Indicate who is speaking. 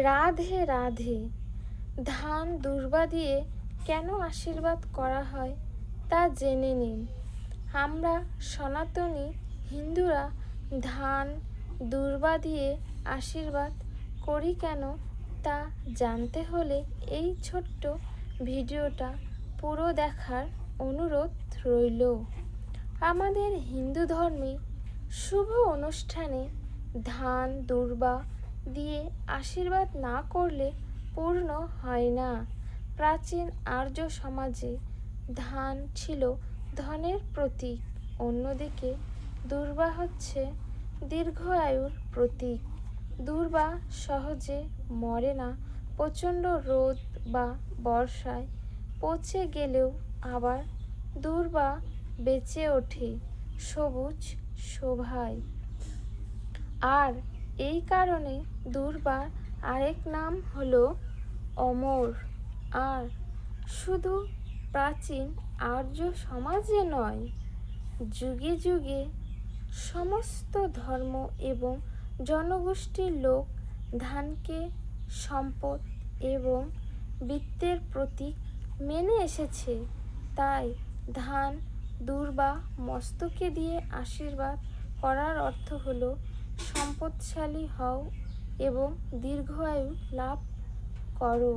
Speaker 1: রাধে রাধে। ধান দুর্বা দিয়ে কেন আশীর্বাদ করা হয় তা জেনে নিন। আমরা সনাতনী হিন্দুরা ধান দুর্বা দিয়ে আশীর্বাদ করি কেন তা জানতে হলে এই ছোট্ট ভিডিওটা পুরো দেখার অনুরোধ রইল। আমাদের হিন্দু ধর্মে শুভ অনুষ্ঠানে ধান দুর্বা দিয়ে আশীর্বাদ না করলে পূর্ণ হয় না। প্রাচীন আর্য সমাজে ধান ছিল ধনের প্রতীক, অন্যদিকে দুর্বা হচ্ছে দীর্ঘ আয়ুর প্রতীক। দুর্বা সহজে মরে না, প্রচণ্ড রোদ বা বর্ষায় পচে গেলেও আবার দুর্বা বেঁচে ওঠে সবুজ শোভায়। আর এই কারণে দুর্বার আরেক নাম হলো অমর। আর শুধু প্রাচীন আর্য সমাজে নয়, যুগে যুগে সমস্ত ধর্ম এবং জনগোষ্ঠীর লোক ধানকে, সম্পদ এবং বৃত্তের প্রতীক মেনে এসেছে। তাই ধান, দুর্বা, মস্তকে দিয়ে আশীর্বাদ করার অর্থ হলো সম্পদশালী হও এবং দীর্ঘায়ু লাভ করো।